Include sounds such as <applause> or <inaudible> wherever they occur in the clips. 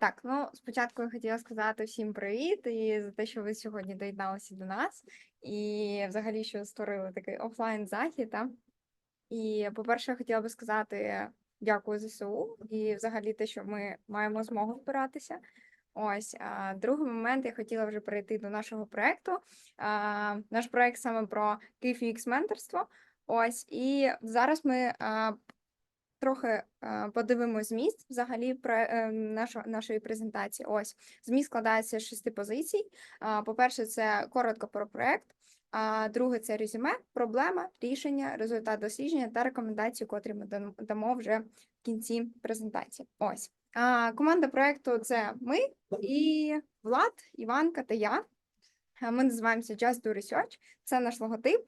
Так, ну спочатку я хотіла сказати всім привіт і за те, що ви сьогодні доєдналися до нас, і взагалі, що створили такий офлайн захід. Та? І, по-перше, я хотіла би сказати дякую ЗСУ і взагалі те, що ми маємо змогу збиратися. Ось а другий момент я хотіла вже перейти до нашого проекту. Наш проект саме про UX менторство. Ось і зараз ми а, трохи е, подивимось зміст взагалі е, нашої презентації. Ось зміст складається з шести позицій. По-перше, це коротко про проект. А друге це резюме, проблема, рішення, результат дослідження та рекомендації, котрі ми дамо вже в кінці презентації. Ось а, команда проекту це ми і Влад, Іванка та я. Ми називаємося Just Do Research. Це наш логотип.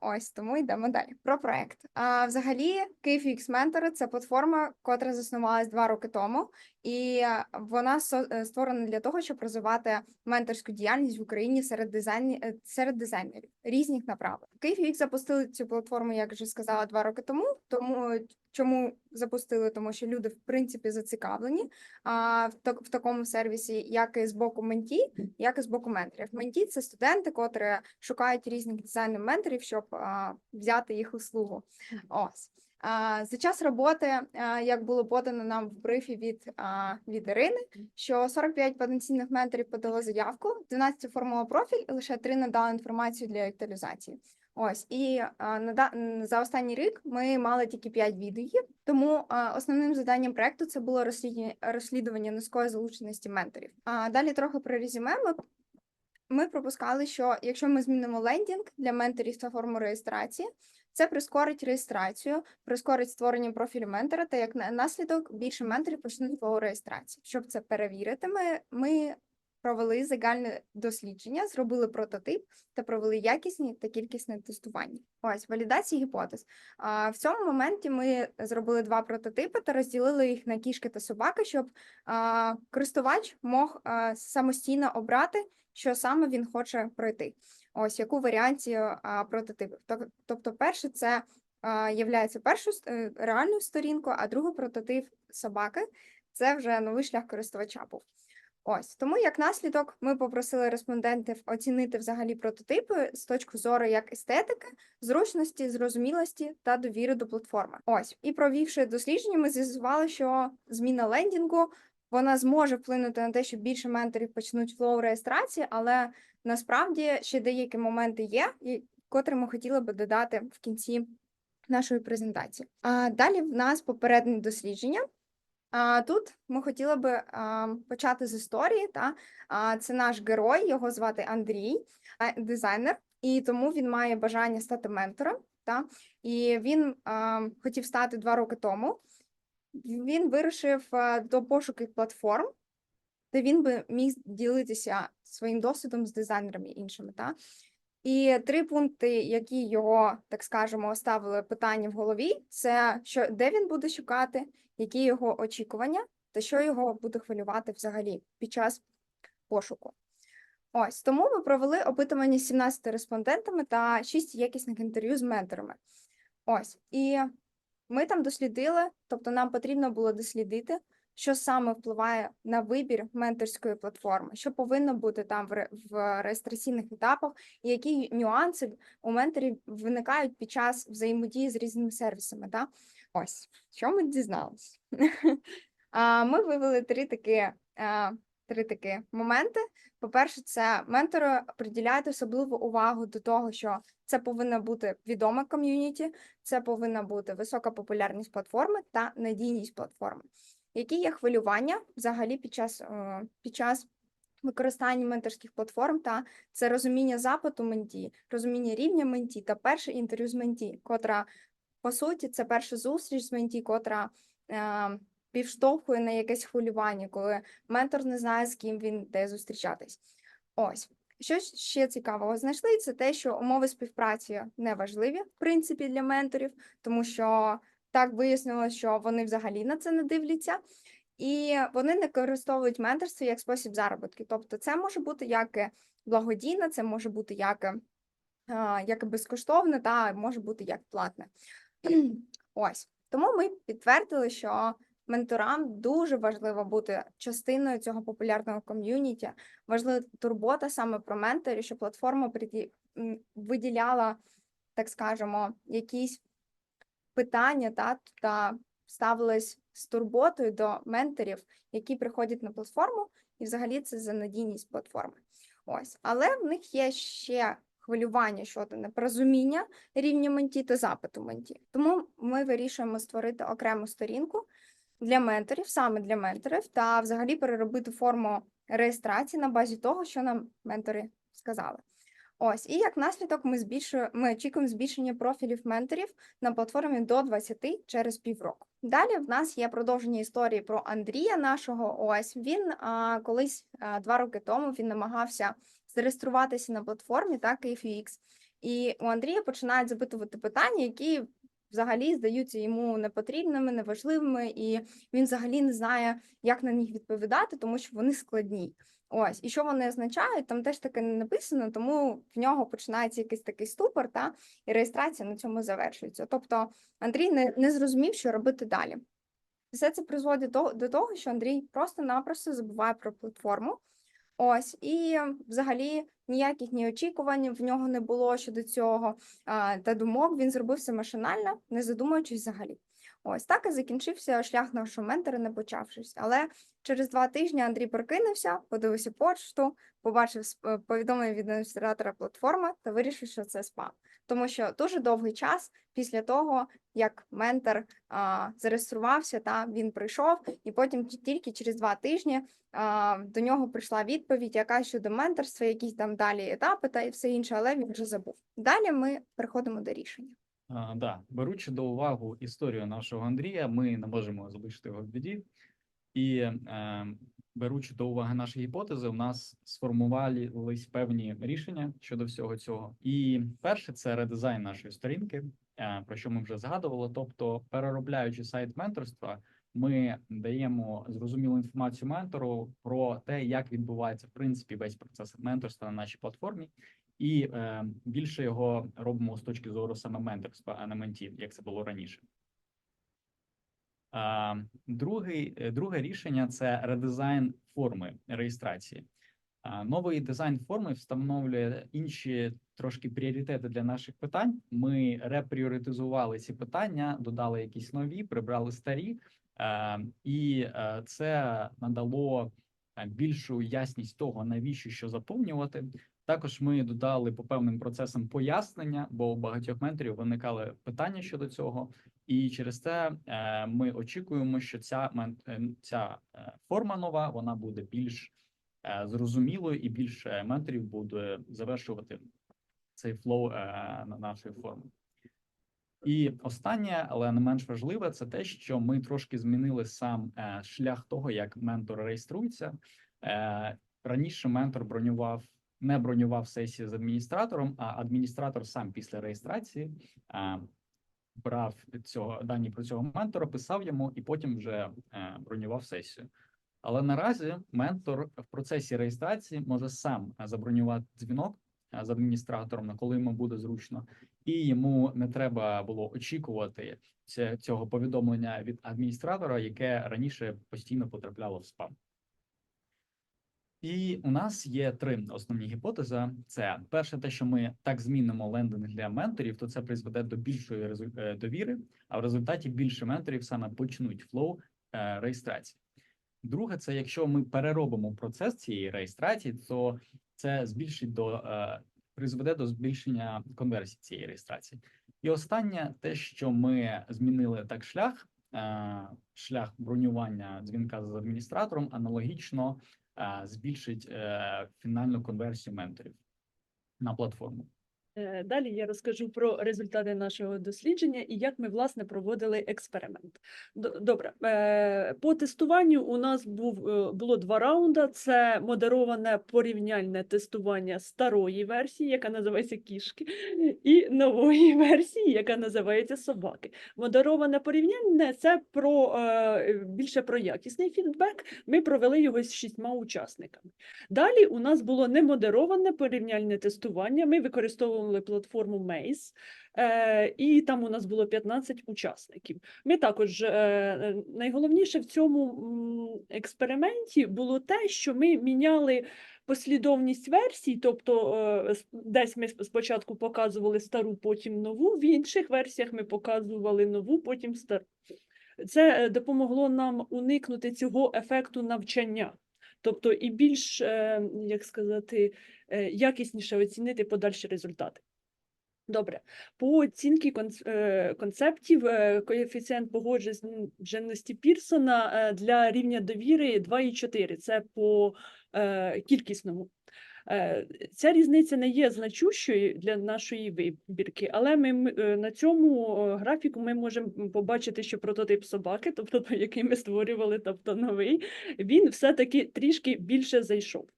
Ось тому йдемо далі. Про проект. Взагалі, Київ UX Mentor – це платформа, котра заснувалась два роки тому, і е, вона е, створена для того, щоб розвивати менторську діяльність в Україні серед дизайн е, серед дизайнерів різних направлень. Київ UX запустили цю платформу, як вже сказала, два роки тому. Тому чому запустили? Тому що люди в принципі зацікавлені а, в, так, в такому сервісі, як і з боку менті, як і з боку менторів. Менті це студенти, котрі шукають різних дизайнів менторів, щоб а, взяти їх услугу. Ось. За час роботи, як було подано нам в брифі від, від Ірини, що 45 потенційних менторів подало заявку, 12 оформило профіль, і лише 3 надали інформацію для актуалізації. Ось і за останній рік ми мали тільки 5 відгуків, тому основним завданням проекту це було розслідування, низької залученості менторів. А далі трохи про резюме. Ми ми пропускали, що якщо ми змінимо лендінг для менторів та форму реєстрації, це прискорить реєстрацію, прискорить створення профілю ментора, та як на- наслідок більше менторів почнуть свою реєстрацію. Щоб це перевірити, ми, ми провели загальне дослідження, зробили прототип та провели якісні та кількісне тестування. Ось валідація гіпотез. А в цьому моменті ми зробили два прототипи та розділили їх на кішки та собаки, щоб а, користувач мог а, самостійно обрати, що саме він хоче пройти. Ось яку варіацію а, прототипів. Тобто, перше це а, являється першою ст- е, реальною сторінкою, а другий прототип собаки це вже новий шлях користувача був. Ось тому, як наслідок, ми попросили респондентів оцінити взагалі прототипи з точки зору як естетики, зручності, зрозумілості та довіри до платформи. Ось і провівши дослідження, ми з'ясували, що зміна лендінгу вона зможе вплинути на те, що більше менторів почнуть флоу реєстрації, але насправді ще деякі моменти є, котрі ми хотіли би додати в кінці нашої презентації. А далі в нас попереднє дослідження. А тут ми хотіли би почати з історії. Та це наш герой, його звати Андрій, дизайнер, і тому він має бажання стати ментором. Та і він хотів стати два роки тому. Він вирушив а, до пошуків платформ, де він би міг ділитися своїм досвідом з дизайнерами іншими. Та? І три пункти, які його, так скажемо, ставили питання в голові: це що де він буде шукати, які його очікування, та що його буде хвилювати взагалі під час пошуку. Ось тому ми провели опитування з 17 респондентами та 6 якісних інтерв'ю з менторами. Ось і ми там дослідили, тобто нам потрібно було дослідити, що саме впливає на вибір менторської платформи, що повинно бути там в, ре- в реєстраційних етапах, і які нюанси у менторів виникають під час взаємодії з різними сервісами. Да? Ось що ми дізналися. <laughs> Ми вивели три такі, три такі моменти. По-перше, це ментори приділяють особливу увагу до того, що це повинна бути відома ком'юніті, це повинна бути висока популярність платформи та надійність платформи. Які є хвилювання взагалі під час, е, під час використання менторських платформ, та це розуміння запиту менті, розуміння рівня менті та перше інтерв'ю з менті, котра по суті це перша зустріч з менті, котра е, підштовхує на якесь хвилювання, коли ментор не знає, з ким він йде зустрічатись. Ось. Що ще цікавого знайшли, це те, що умови співпраці не важливі, в принципі, для менторів, тому що так вияснилося, що вони взагалі на це не дивляться, і вони не використовують менторство як спосіб заробітки. Тобто, це може бути як благодійне, це може бути як, і, як безкоштовне, та може бути як платне. <clears throat> Ось тому ми підтвердили, що менторам дуже важливо бути частиною цього популярного ком'юніті. Важлива турбота саме про менторів, щоб платформа виділяла, так скажемо, якісь питання та, та ставилась з турботою до менторів, які приходять на платформу, і взагалі це за надійність платформи. Ось, але в них є ще хвилювання щодо непорозуміння рівня менті та запиту менті. Тому ми вирішуємо створити окрему сторінку для менторів, саме для менторів, та взагалі переробити форму реєстрації на базі того, що нам ментори сказали. Ось, і як наслідок, ми збільшуємо, ми очікуємо збільшення профілів менторів на платформі до 20 через півроку. Далі в нас є продовження історії про Андрія нашого. Ось він а, колись а, два роки тому він намагався зареєструватися на платформі, так, UX. І у Андрія починають запитувати питання, які взагалі здаються йому непотрібними, неважливими, і він взагалі не знає, як на них відповідати, тому що вони складні. Ось, і що вони означають, там теж таке не написано, тому в нього починається якийсь такий ступор, та і реєстрація на цьому завершується. Тобто Андрій не, не зрозумів, що робити далі. Все це призводить до, до того, що Андрій просто-напросто забуває про платформу. Ось, і взагалі ніяких ні очікувань в нього не було щодо цього, та думок він зробив все машинально, не задумуючись взагалі. Ось так і закінчився шлях нашого ментора, не почавшись. Але через два тижні Андрій прокинувся, подивився почту, побачив повідомлення від адміністратора платформи та вирішив, що це спам. Тому що дуже довгий час після того, як ментор а, зареєструвався, та він прийшов, і потім тільки через два тижні а, до нього прийшла відповідь, яка щодо менторства, якісь там далі етапи та і все інше, але він вже забув. Далі ми переходимо до рішення. А, да, беручи до уваги історію нашого Андрія, ми не можемо залишити його в біді. І е, беручи до уваги наші гіпотези, у нас сформувались певні рішення щодо всього цього. І перше це редизайн нашої сторінки, е, про що ми вже згадували. Тобто, переробляючи сайт менторства, ми даємо зрозумілу інформацію ментору про те, як відбувається в принципі весь процес менторства на нашій платформі, і е, більше його робимо з точки зору саме менторства, а не ментів, як це було раніше. Другий, е, друге рішення це редизайн форми реєстрації. Новий дизайн форми встановлює інші трошки пріоритети для наших питань. Ми репріоритизували ці питання, додали якісь нові, прибрали старі, і е, це надало е, більшу ясність того, навіщо що заповнювати. Також ми додали по певним процесам пояснення, бо у багатьох менторів виникали питання щодо цього, і через це е, ми очікуємо, що ця е, ця е, форма нова вона буде більш зрозумілою і більше менторів буде завершувати цей флоу на нашої форми. І останнє, але не менш важливе, це те, що ми трошки змінили сам шлях того, як ментор реєструється. Раніше ментор бронював, не бронював сесії з адміністратором, а адміністратор сам після реєстрації е, брав цього дані про цього ментора, писав йому і потім вже е, бронював сесію. Але наразі ментор в процесі реєстрації може сам забронювати дзвінок е, з адміністратором, на коли йому буде зручно, і йому не треба було очікувати цього повідомлення від адміністратора, яке раніше постійно потрапляло в спам. І у нас є три основні гіпотези: це перше, те, що ми так змінимо лендинг для менторів, то це призведе до більшої е, довіри, а в результаті більше менторів саме почнуть флоу е, реєстрації. Друге, це якщо ми переробимо процес цієї реєстрації, то це збільшить до е, призведе до збільшення конверсії цієї реєстрації. І останнє, те, що ми змінили так шлях, шлях бронювання дзвінка з адміністратором, аналогічно збільшить е, фінальну конверсію менторів на платформу. Е, Далі я розкажу про результати нашого дослідження і як ми власне проводили експеримент. Добре, е, по тестуванню у нас був е, було два раунди: це модероване порівняльне тестування старої версії, яка називається кішки, і нової <laughs> версії, яка називається собаки. Модероване порівняльне це про більше про якісний фідбек. Ми провели його з шістьма учасниками. Далі у нас було немодероване порівняльне тестування. Ми використовували використовували платформу е, і там у нас було 15 учасників. Ми також е, е, найголовніше в цьому експерименті було те, що ми міняли послідовність версій, тобто е, десь ми спочатку показували стару, потім нову, в інших версіях ми показували нову, потім стару. Це допомогло нам уникнути цього ефекту навчання. Тобто і більш, як сказати, якісніше оцінити подальші результати. Добре, по оцінці е, концептів е, коефіцієнт погодженості Пірсона е, для рівня довіри 2,4. Це по е, кількісному. Е, Ця різниця не є значущою для нашої вибірки, але ми е, на цьому е, графіку ми можемо побачити, що прототип собаки, тобто той, який ми створювали, тобто новий, він все-таки трішки більше зайшов.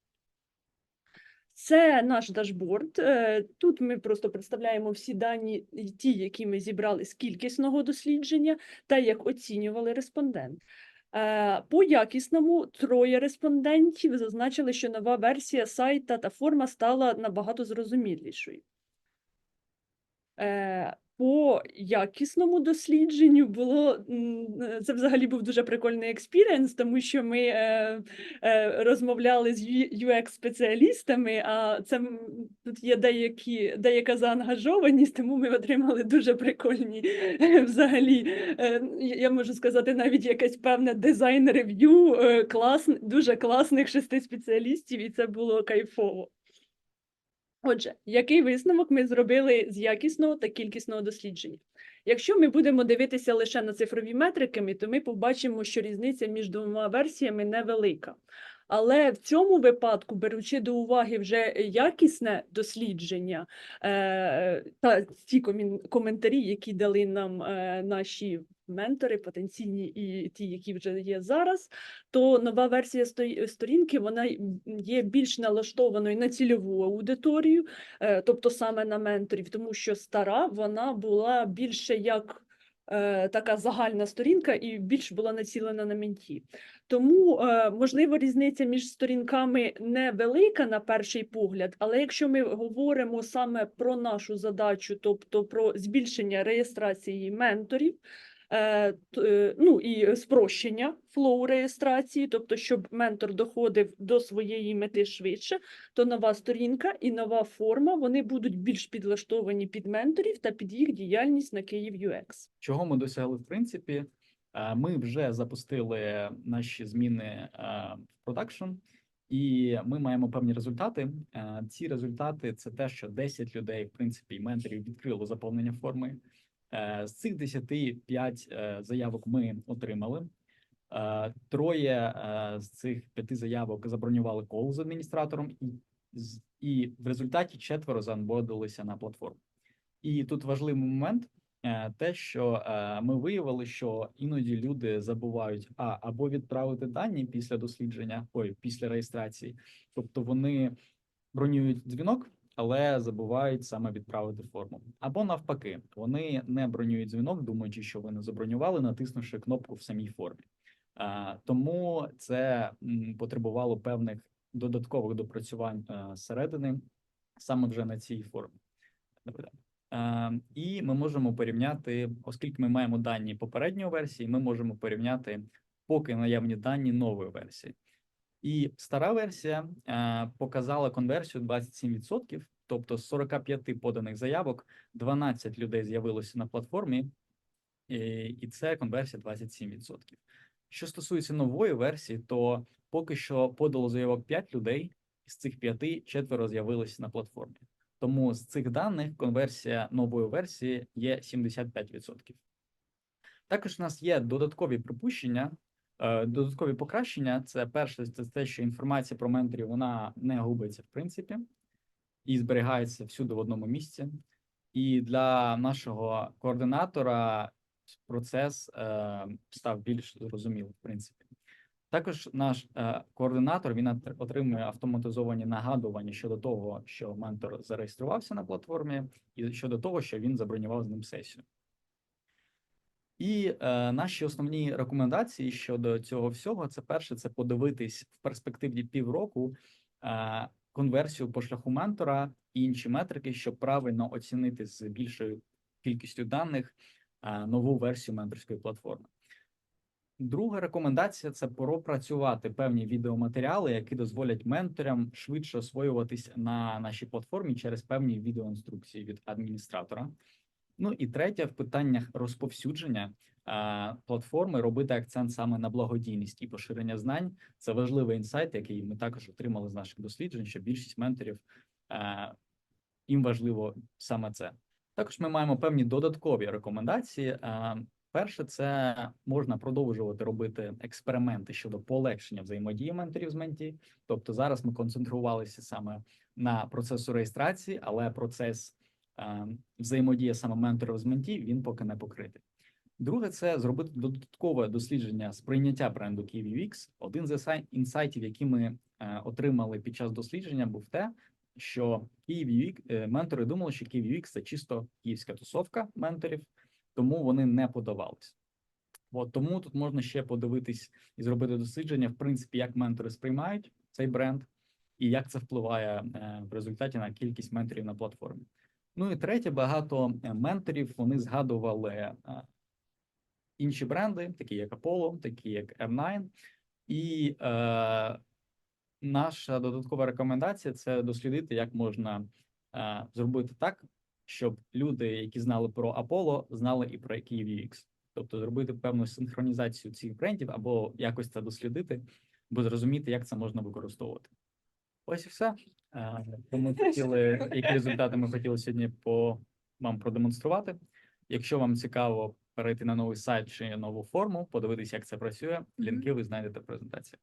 Це наш дашборд. Е, Тут ми просто представляємо всі дані, ті, які ми зібрали з кількісного дослідження, та як оцінювали респондент. Е, По якісному троє респондентів зазначили, що нова версія сайта та форма стала набагато зрозумілішою. По якісному дослідженню було е, це взагалі був дуже прикольний експірієнс, тому що ми е, е, розмовляли з UX-спеціалістами, а це тут є деякі, деяка заангажованість, тому ми отримали дуже прикольні <laughs> взагалі. е, я- можу сказати, навіть якесь певне дизайн-рев'ю е, клас, дуже класних шести спеціалістів, і це було кайфово. Отже, який висновок ми зробили з якісного та кількісного дослідження? Якщо ми будемо дивитися лише на цифрові метриками, то ми побачимо, що різниця між двома версіями невелика. Але в цьому випадку, беручи до уваги вже якісне дослідження е, та ті коментарі, які дали нам е, наші ментори, потенційні і ті, які вже є зараз, то нова версія сто- сторінки вона є більш налаштованою на цільову аудиторію, е, тобто саме на менторів, тому що стара вона була більше як е, така загальна сторінка і більш була націлена на менті. Тому, е, можливо, різниця між сторінками невелика на перший погляд, але якщо ми говоримо саме про нашу задачу, тобто про збільшення реєстрації менторів, ну і спрощення флоу реєстрації, тобто щоб ментор доходив до своєї мети швидше, то нова сторінка і нова форма вони будуть більш підлаштовані під менторів та під їх діяльність на Київ UX. Чого ми досягли в принципі? Е, Ми вже запустили наші зміни е, в продакшн, і ми маємо певні результати. Е, Ці результати це те, що 10 людей, в принципі, менторів відкрило заповнення форми. Е, З цих 10 5 е, заявок ми отримали. Е, Троє з цих п'яти заявок забронювали кол з адміністратором, і, і в результаті четверо заанбодилися на платформу. І тут важливий момент те, що ми виявили, що іноді люди забувають а або відправити дані після дослідження, ой, після реєстрації, тобто вони бронюють дзвінок, але забувають саме відправити форму. Або навпаки, вони не бронюють дзвінок, думаючи, що ви не забронювали, натиснувши кнопку в самій формі. Тому це потребувало певних додаткових допрацювань е, зсередини саме вже на цій формі. Е, І ми можемо порівняти, оскільки ми маємо дані попередньої версії, ми можемо порівняти поки наявні дані нової версії. І стара версія е, показала конверсію 27%, тобто з 45 поданих заявок 12 людей з'явилося на платформі, і, це конверсія 27%. Що стосується нової версії, то поки що подало заявок 5 людей, з цих 5 четверо з'явилися на платформі. Тому з цих даних конверсія нової версії є 75%. Також у нас є додаткові припущення, додаткові покращення. Це перше, це те, що інформація про менторів вона не губиться в принципі і зберігається всюди в одному місці. І для нашого координатора процес е, став більш зрозумілим, в принципі. Також наш е, координатор він отримує автоматизовані нагадування щодо того, що ментор зареєструвався на платформі, і щодо того, що він забронював з ним сесію. І е, наші основні рекомендації щодо цього всього: це перше, це подивитись в перспективі півроку, е, конверсію по шляху ментора і інші метрики, щоб правильно оцінити з більшою кількістю даних е, нову версію менторської платформи. Друга рекомендація це пропрацювати певні відеоматеріали, які дозволять менторам швидше освоюватись на нашій платформі через певні відеоінструкції від адміністратора. Ну і третє, в питаннях розповсюдження платформи робити акцент саме на благодійність і поширення знань. Це важливий інсайт, який ми також отримали з наших досліджень, що більшість менторів їм важливо саме це. Також ми маємо певні додаткові рекомендації. Перше, це можна продовжувати робити експерименти щодо полегшення взаємодії менторів з менті. Тобто зараз ми концентрувалися саме на процесу реєстрації, але процес взаємодія саме менторів з менті він поки не покритий. Друге, це зробити додаткове дослідження сприйняття бренду KiwiWix. Один з інсайтів, які ми е, отримали під час дослідження, був те, що KiwiWix, е, ментори думали, що KiwiWix – це чисто київська тусовка менторів, тому вони не подавались. От тому тут можна ще подивитись і зробити дослідження, в принципі, як ментори сприймають цей бренд і як це впливає е, в результаті на кількість менторів на платформі. Ну і третє, багато е, менторів вони згадували е, інші бренди, такі як Apollo, такі як M9. І е, наша додаткова рекомендація це дослідити, як можна е, зробити так, щоб люди, які знали про Apollo, знали і про KiwiX. Тобто зробити певну синхронізацію цих брендів або якось це дослідити, бо зрозуміти, як це можна використовувати. Ось і все. Е, Тому хотіли, які результати ми хотіли сьогодні по вам продемонструвати. Якщо вам цікаво перейти на новий сайт чи нову форму, подивитися, як це працює, лінки ви знайдете в презентації.